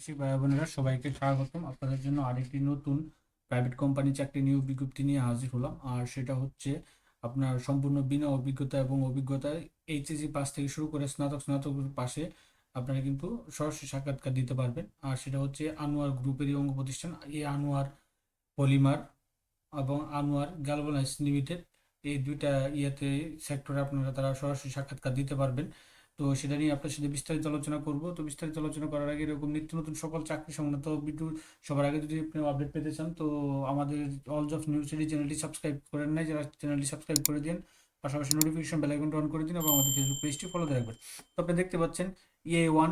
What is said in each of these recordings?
প্রবাসী ভাই বোনেরা, সবাইকে স্বাগতম। আপনাদের জন্য আরেকটি নতুন প্রাইভেট কোম্পানি চাকরি নিয়োগ বিজ্ঞপ্তি নিয়ে হাজির হলাম। আর সেটা হচ্ছে আপনার সম্পূর্ণ বিনা অভিজ্ঞতা এবং অভিজ্ঞতায় এইচএসসি পাস থেকে শুরু করে স্নাতক স্নাতক পাশে আপনারা কিন্তু সরাসরি সাক্ষাৎকার দিতে পারবেন। আর সেটা হচ্ছে আনোয়ার গ্রুপেরই অঙ্গ প্রতিষ্ঠান এই আনোয়ার পলিমার এবং আনোয়ার গ্যালভানাইজ লিমিটেড, এই দুইটা ইয়েতে সেক্টরে আপনারা তারা সরাসরি সাক্ষাৎকার দিতে পারবেন। তো সেটা নিয়ে আপনার সাথে বিস্তারিত আলোচনা করব। তো বিস্তারিত আলোচনা করার আগে এরকম নিত্য নতুন সকল চাকরি সংক্রান্ত ভিডিও সবার আগে যদি আপনি আপডেট পেতে চান, তো আমাদের অল জব নিউজ সিটি চ্যানেলটি সাবস্ক্রাইব করেন নাই, যারা চ্যানেলটি সাবস্ক্রাইব করে দিন, পাশাপাশি নোটিফিকেশন বেল আইকনটা অন করে দিন এবং আমাদের ফেসবুক পেজটি ফলো রাখবেন। তো আপনি দেখতে পাচ্ছেন A one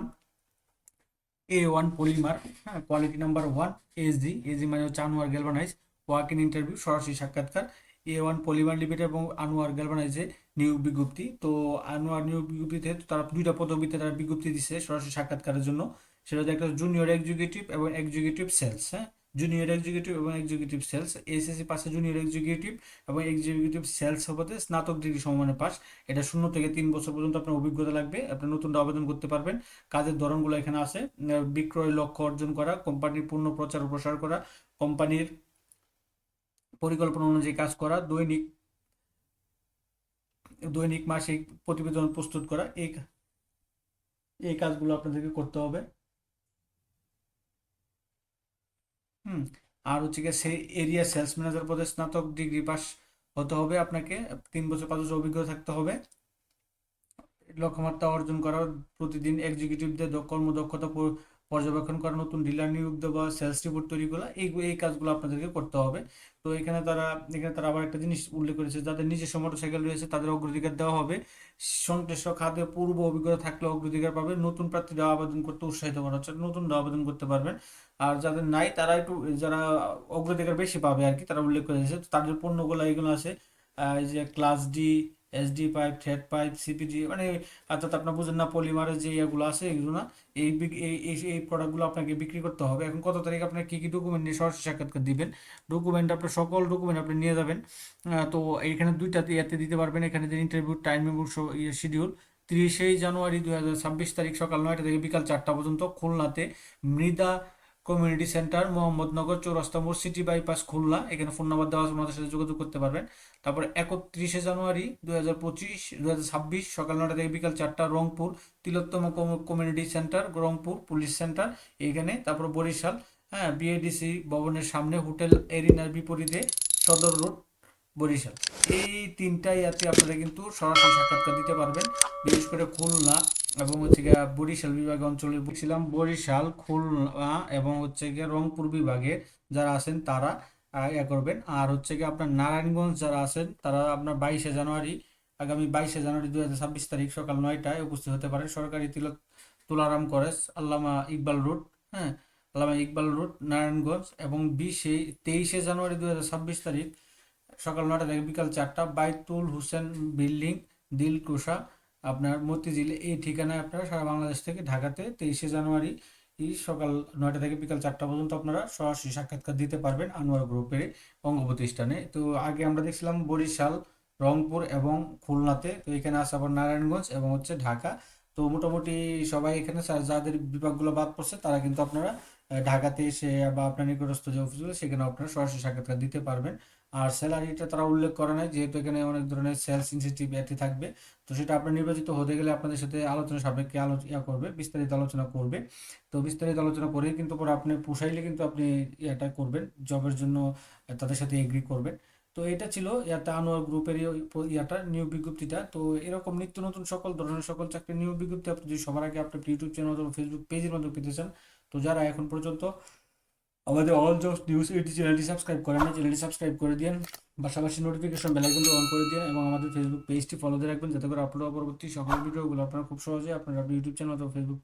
A one polymer হ্যাঁ quality number one SD SD মানে হচ্ছে Anwar galvanize walk in interview সরাসরি সাক্ষাৎকার। এ ওয়ান পলিমার লিমিটেড এবং আনোয়ার গ্যালভানাইজে নিয়োগ বিজ্ঞপ্তি। তো আনোয়ার নিয়োগ বিজ্ঞপ্তিতে তারা দুইটা পদবিতে তারা বিজ্ঞপ্তি দিচ্ছে সরাসরি সাক্ষাৎকারের জন্য। সেটা হচ্ছে একটা জুনিয়র এক্সিকিউটিভ এবং এক্সিকিউটিভ সেলস হ্যাঁ? জুনিয়র এক্সিকিউটিভ এবং এক্সিকিউটিভ সেলস এসএসসি পাশে জুনিয়র এক্সিকিউটিভ এবং এক্সিকিউটিভ সেলস হতে স্নাতক ডিগ্রি সমমানে পাস। এটা শূন্য থেকে তিন বছর পর্যন্ত আপনার অভিজ্ঞতা লাগবে, আপনি নতুন আবেদন করতে পারবেন। কাজের ধরনগুলো এখানে আছে। বিক্রয়, লক্ষ্য অর্জন করা কোম্পানির পূর্ণ প্রচার ও প্রসার করা কোম্পানির পরিকল্পনা অনুযায়ী কাজ করা, দৈনিক দৈনিক, মাসিক প্রতিবেদন প্রস্তুত করা, এই এই কাজগুলো আপনাদেরকে করতে হবে। হুম, আর হচ্ছে গিয়ে সেই এরিয়া সেলস ম্যানেজার পদে স্নাতক ডিগ্রি পাস হতে হবে আপনাকে, তিন বছর পাঁচ বছর অভিজ্ঞতা থাকতে হবে। লক্ষ্যমাত্রা অর্জন করা প্রতিদিন এক্সিকিউটিভদের কর্মদক্ষতা পর্যবেক্ষণ করা, নতুন ডিলার নিয়োগ দেওয়া সেলস রিপোর্ট তৈরি করা, এই এই কাজগুলো আপনাদেরকে করতে হবে। তো এখানে তারা এখানে তারা আবার একটা জিনিস উল্লেখ করেছে, যাদের নিজস্ব মোটরসাইকেল রয়েছে তাদের অগ্রাধিকার দেওয়া হবে। সংশ্লিষ্ট খাতে পূর্ব অভিজ্ঞতা থাকলে অগ্রাধিকার পাবে, নতুন প্রার্থীরা আবেদন করতে উৎসাহিত করা হচ্ছে নতুন আবেদন করতে পারবেন। আর যাদের নাই তারা একটু, যারা অগ্রাধিকার বেশি পাবে আর কি তারা উল্লেখ করেছে তাদের পণ্যগুলো এগুলো আছে এই যে class D SD pipe thread pipe CPD মানে অর্থাৎ আপনার বুঝেন না পলিমারের যে ইয়েগুলো আছে, এগুলো না, এই এই এই প্রোডাক্টগুলো আপনাকে বিক্রি করতে হবে। এখন কত তারিখ আপনার কী কী ডকুমেন্ট নিয়ে সরাসরি সাক্ষাৎকার দিবেন? ডকুমেন্ট আপনার, সকল ডকুমেন্ট আপনি নিয়ে যাবেন। তো এইখানে দুইটা ইয়াতে দিতে পারবেন। এখানে যে ইন্টারভিউ টাইম এবং ইয়ে শিডিউল তিরিশে জানুয়ারি দু হাজার ছাব্বিশ তারিখ সকাল নয়টা থেকে বিকাল চারটা পর্যন্ত খুলনাতে মৃদা কমিউনিটি সেন্টার মোহাম্মদনগর চৌরাস্তা মোড় সিটি বাইপাস খুলনা, এখানে ফোন নাম্বার দেওয়া আছে সাথে যোগাযোগ করতে পারবেন। তারপর একত্রিশে জানুয়ারি দুই হাজার পঁচিশ, দুই হাজার ছাব্বিশ, সকাল নটা থেকে বিকাল চারটা, রংপুর, তিলোত্তম কম- community centre Rangpur police centre এইখানে তারপর বরিশাল হ্যাঁ বিএডিসি ভবনের সামনে, হোটেল এরিনার বিপরীতে, সদর রোড, বরিশাল। এই তিনটা ইয়াতে আপনারা কিন্তু সরাসরি সাক্ষাৎকার দিতে পারবেন। বিশেষ করে খুলনা এবং হচ্ছে গিয়ে বরিশাল বিভাগ অঞ্চলে বলছিলাম বরিশাল, খুলনা এবং হচ্ছে গিয়ে রংপুর বিভাগে যারা আছেন তারা ইয়ে করবেন। আর হচ্ছে গিয়ে আপনার নারায়ণগঞ্জ যারা আছেন তারা আপনার বাইশে জানুয়ারি, আগামী বাইশে জানুয়ারি দু হাজার ছাব্বিশ তারিখ সকাল নয়টায় উপস্থিত হতে পারে সরকারি তিলক তুলারাম কলেজ, আল্লামা ইকবাল রোড হ্যাঁ আল্লামা ইকবাল রোড, নারায়ণগঞ্জ এবং বিশে, তেইশে জানুয়ারি দু হাজার ছাব্বিশ তারিখ সকাল নয়টা থেকে বিকাল চারটা, বাইতুল হোসেন বিল্ডিং, দিলকুশা আপনার মতিঝিল এই ঠিকানায় আপনারা সারা বাংলাদেশ থেকে ঢাকাতে তেইশে জানুয়ারি সকাল নয়টা থেকে বিকাল চারটা পর্যন্ত আপনারা সরাসরি সাক্ষাৎকার দিতে পারবেন আনোয়ার গ্রুপের অঙ্গ প্রতিষ্ঠানে তো আগে আমরা দেখছিলাম বরিশাল, রংপুর এবং খুলনাতে। তো এখানে আছে আবার নারায়ণগঞ্জ এবং হচ্ছে ঢাকা। তো মোটামুটি সবাই এখানে যাদের বিভাগগুলো বাদ পড়ছে, তারা কিন্তু আপনারা ঢাকাতে এসে বা আপনার নিকটস্থ যে অফিসগুলো সেখানে আপনারা সরাসরি সাক্ষাৎকার দিতে পারবেন। আর স্যালারিটা তারা উল্লেখ করে নাই, যেহেতু এখানে অনেক ধরনের সেলস ইনসেন্টিভ এতে থাকবে। তো সেটা আপনার নির্বাচিত হতে গেলে আপনাদের সাথে আলোচনা সাপেক্ষে আলোচনা করবে, বিস্তারিত আলোচনা করবে। তো বিস্তারিত আলোচনা করেই কিন্তু পরে আপনি পোষাইলে কিন্তু আপনি এটা করবেন জবের জন্য তাদের সাথে এগ্রি করবেন। তো এটা ছিল ইয়াটা আনোয়ার গ্রুপের ইয়াটা, নিয়োগ বিজ্ঞপ্তিটা। তো এরকম নিত্য নতুন সকল ধরনের সকল চাকরি নিয়োগ বিজ্ঞপ্তি আপনি যদি সবার আগে আপনার ইউটিউব চ্যানেল অথবা ফেসবুক পেজের মাধ্যমে পেতে চান, তো যারা এখন পর্যন্ত আমাদের অল জবস নিউজ এইটি চ্যানেলটি সাবস্ক্রাইব করেন না চ্যানেলটি সাবস্ক্রাইব করে দিন পাশাপাশি নোটিফিকেশন বেল আইকনটি অন করে দিন এবং আমাদের ফেসবুক পেজটি ফলো দিয়ে রাখবেন, যাতে করে আপলোড পরবর্তী সকল ভিডিওগুলো আপনারা খুব সহজে আপনারা ইউটিউব চ্যানেল অথবা ফেসবুক